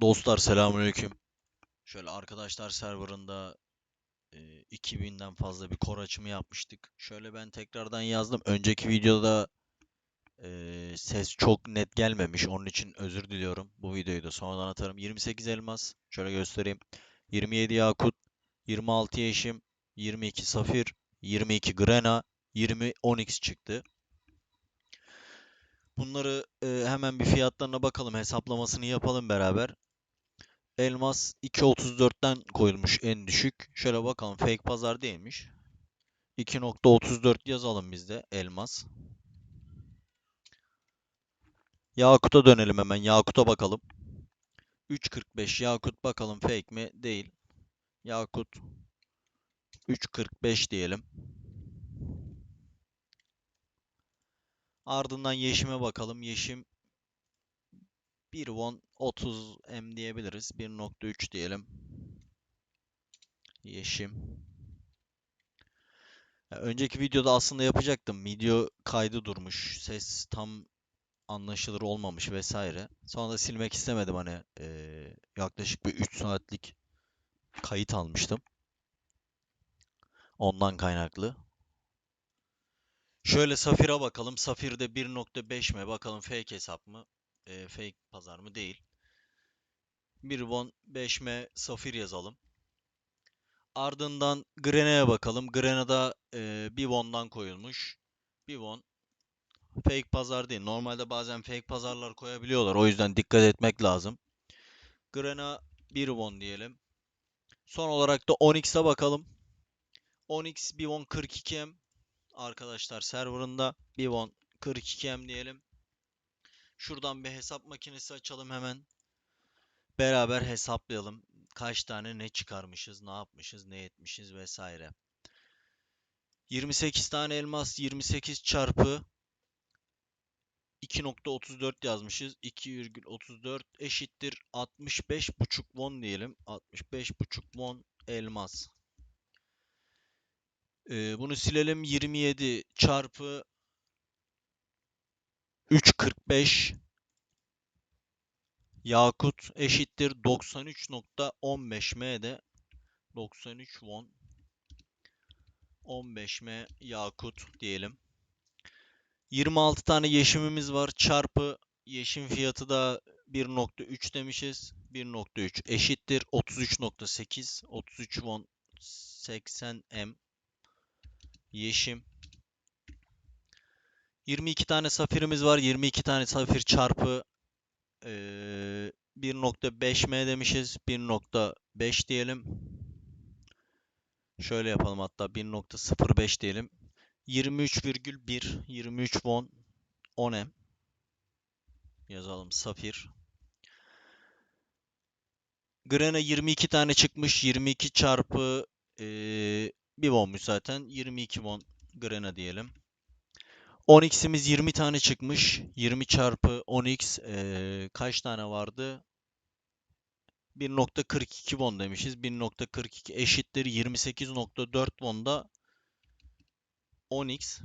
Dostlar selamünaleyküm. Şöyle arkadaşlar serverında e, 2000'den fazla bir core açımı yapmıştık. Şöyle ben tekrardan yazdım. Önceki videoda e, ses çok net gelmemiş. Onun için özür diliyorum. Bu videoyu da sonradan atarım. 28 elmas. Şöyle göstereyim. 27 yakut. 26 yeşim. 22 safir. 22 grena. 20 onyx çıktı. Bunları e, hemen bir fiyatlarına bakalım. Hesaplamasını yapalım beraber. Elmas 2.34'ten koyulmuş en düşük. Şöyle bakalım fake pazar değilmiş. 2.34 yazalım biz de elmas. Yakut'a dönelim hemen. Yakut'a bakalım. 3.45 Yakut bakalım fake mi? Değil. Yakut 3.45 diyelim. Ardından Yeşim'e bakalım. Yeşim 1 won 30 M diyebiliriz. 1.3 diyelim. Yeşim. Ya önceki videoda aslında yapacaktım. Video kaydı durmuş. Ses tam anlaşılır olmamış vesaire. Sonra da silmek istemedim hani eee, yaklaşık bir 3 saatlik kayıt almıştım. Ondan kaynaklı. Şöyle Safir'e bakalım. Safir'de 1.5 mi? Bakalım fake hesap mı? Eee, fake pazar mı? Değil. 1 won 5 m Safir yazalım. Ardından Grene'ye bakalım. Grene'da eee 1 won'dan koyulmuş. 1 won fake pazar değil. Normalde bazen fake pazarlar koyabiliyorlar. O yüzden dikkat etmek lazım. Grena 1 won diyelim. Son olarak da Onyx'e bakalım. Onyx 1 won 42M. Arkadaşlar serverında 1 won 42M diyelim. Şuradan bir hesap makinesi açalım hemen. Beraber hesaplayalım. Kaç tane ne çıkarmışız, ne yapmışız, ne etmişiz vesaire. 28 tane elmas 28 çarpı 2.34 yazmışız. 2,34 eşittir 65,5 won diyelim. 65,5 won elmas. Ee, bunu silelim. 27 çarpı 3.45 yakut eşittir 93.15 m'de 93 won 15 m yakut diyelim. 26 tane yeşimimiz var. Çarpı yeşim fiyatı da 1.3 demişiz. 1.3 eşittir 33.8 33 won 80 m yeşim. 22 tane safirimiz var. 22 tane safir çarpı eee, 1.5 m demişiz. 1.5 diyelim. Şöyle yapalım hatta 1.05 diyelim. 23,1 23 won 10 m yazalım safir. Grena 22 tane çıkmış. 22 çarpı eee 1 wonmuş zaten. 22 won Grena diyelim. 10x'imiz 20 tane çıkmış. 20 çarpı 10x eee, kaç tane vardı? 1.42 won demişiz. 1.42 eşittir 28.4 won'da 10x.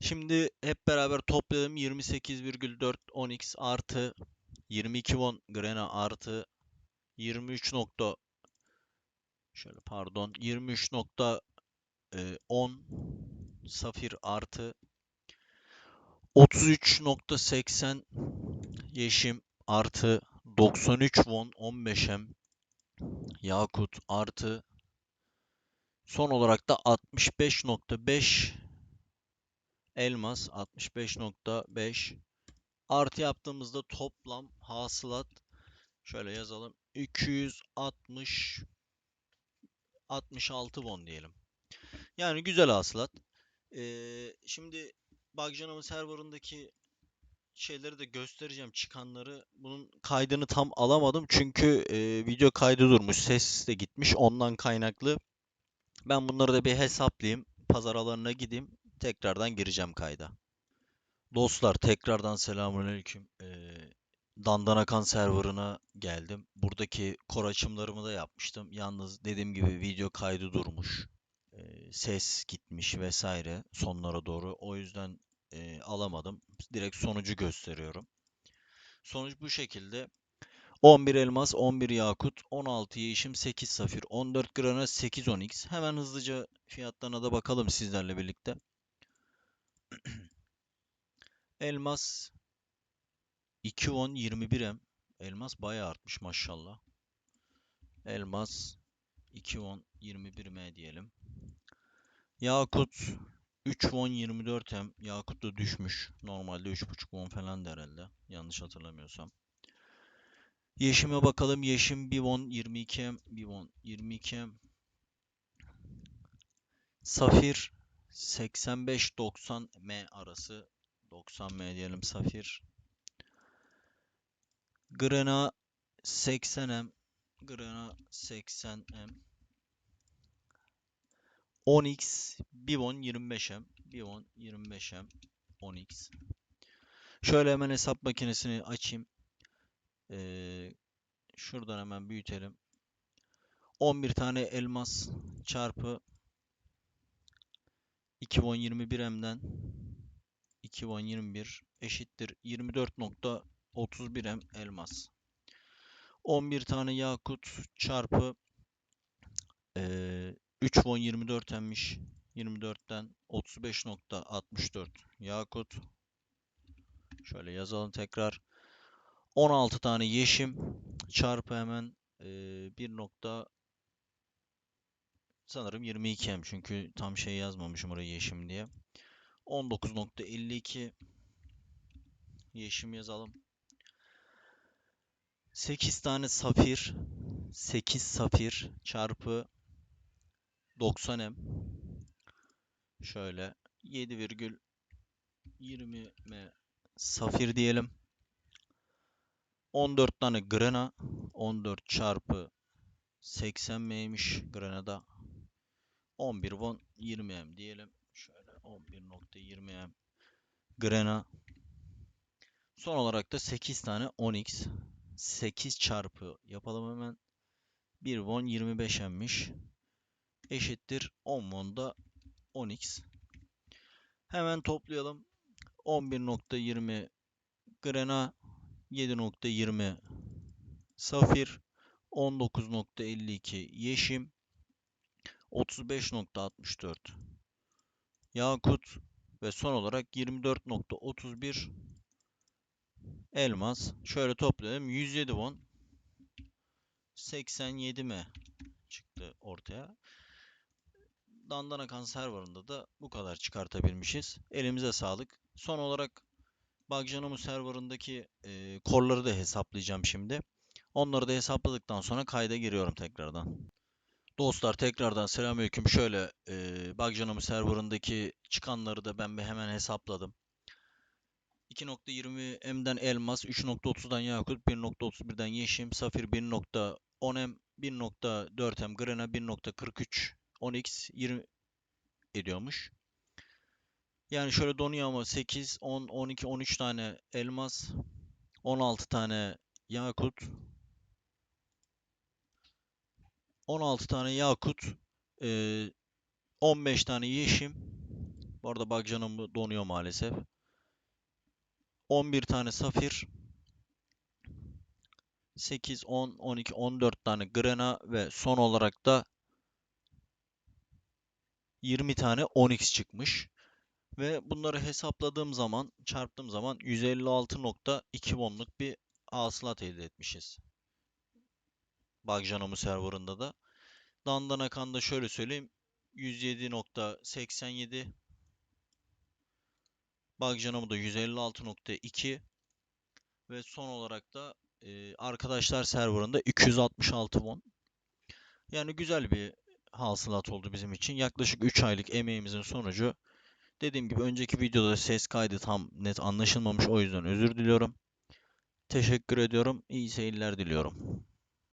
Şimdi hep beraber toplayalım. 28,4 10x artı 22 won Grena artı 23 nokta şöyle pardon 23.10 Safir artı 33.80 Yeşim artı 93 won 15M Yakut artı son olarak da 65.5 Elmas 65.5 artı yaptığımızda toplam hasılat şöyle yazalım 260 66 won diyelim. Yani güzel hasılat. Ee, şimdi Bagcanam'ın serverındaki şeyleri de göstereceğim çıkanları. Bunun kaydını tam alamadım çünkü e, video kaydı durmuş. Ses de gitmiş ondan kaynaklı. Ben bunları da bir hesaplayayım. Pazar alanına gideyim. Tekrardan gireceğim kayda. Dostlar tekrardan selamünaleyküm. Ee, Dandanakan serverına geldim. Buradaki core açımlarımı da yapmıştım. Yalnız dediğim gibi video kaydı durmuş. Ses gitmiş vesaire sonlara doğru. O yüzden e, alamadım. Direkt sonucu gösteriyorum. Sonuç bu şekilde. 11 elmas, 11 yakut, 16 yeşim, 8 safir, 14 grana, 8 onyx. Hemen hızlıca fiyatlarına da bakalım sizlerle birlikte. Elmas 2 won 21 m. Elmas bayağı artmış maşallah. Elmas 2 won 21 m diyelim. Yakut 3 won 24 m. Yakut da düşmüş. Normalde 3.5 won falan herhalde. Yanlış hatırlamıyorsam. Yeşime bakalım. Yeşim 1 won 22 m. 1 won 22 m. Safir 85-90 m arası. 90 m diyelim Safir. Grena 80 m. Grena 80 m. Onyx 1 won 25 m. 1 won 25 m. Onyx. Şöyle hemen hesap makinesini açayım. Ee, şuradan hemen büyütelim. 11 tane elmas çarpı 2 won 21 m'den 2 won 21 eşittir 24.31 m elmas. 11 tane yakut çarpı eee 3 won 24 m'miş. 24'ten 35.64 yakut. Şöyle yazalım tekrar. 16 tane yeşim çarpı hemen eee 1 nokta sanırım 22 m çünkü tam şey yazmamışım oraya yeşim diye. 19.52 yeşim yazalım. 8 tane safir 8 safir çarpı 90 m şöyle 7,20 m safir diyelim. 14 tane grena 14 çarpı 80 m'ymiş grenada 11 won 20 m diyelim. Şöyle 11.20 m grena. Son olarak da 8 tane onyx 8 çarpı yapalım hemen. 1 won 25 m'miş. Eşittir 10 won da onyx. Hemen toplayalım. 11.20 grena 7.20 safir 19.52 yeşim 35.64 yakut ve son olarak 24.31 elmas. Şöyle toplayalım. 107 won 87 m çıktı ortaya. Dandana Kan serverında da bu kadar çıkartabilmişiz. Elimize sağlık. Son olarak Bagjanamı serverındaki e, korları da hesaplayacağım şimdi. Onları da hesapladıktan sonra kayda giriyorum tekrardan. Dostlar tekrardan selamünaleyküm. Şöyle e, Bagjanamı serverındaki çıkanları da ben bir hemen hesapladım. 2.20 M'den elmas, 3.30'dan yakut, 1.31'den yeşim, safir 1.10 M, 1.4 M grena, 1.43 onyx 20 ediyormuş. Yani şöyle donuyor ama 8, 10, 12, 13 tane elmas, 16 tane yakut, 16 tane yakut, e, 15 tane yeşim. Bu arada bak canım donuyor maalesef. 11 tane safir. 8, 10, 12, 14 tane grena ve son olarak da 20 tane onyx çıkmış. Ve bunları hesapladığım zaman, çarptığım zaman 156.2 wonluk bir hasılat elde etmişiz. Bagjanomu serverında da. Dandana Kan'da şöyle söyleyeyim. 107.87 Bagjanamı da 156.2 ve son olarak da e, arkadaşlar serverında 266 won. Yani güzel bir hasılat oldu bizim için. Yaklaşık 3 aylık emeğimizin sonucu. Dediğim gibi önceki videoda ses kaydı tam net anlaşılmamış o yüzden özür diliyorum. Teşekkür ediyorum. İyi seyirler diliyorum.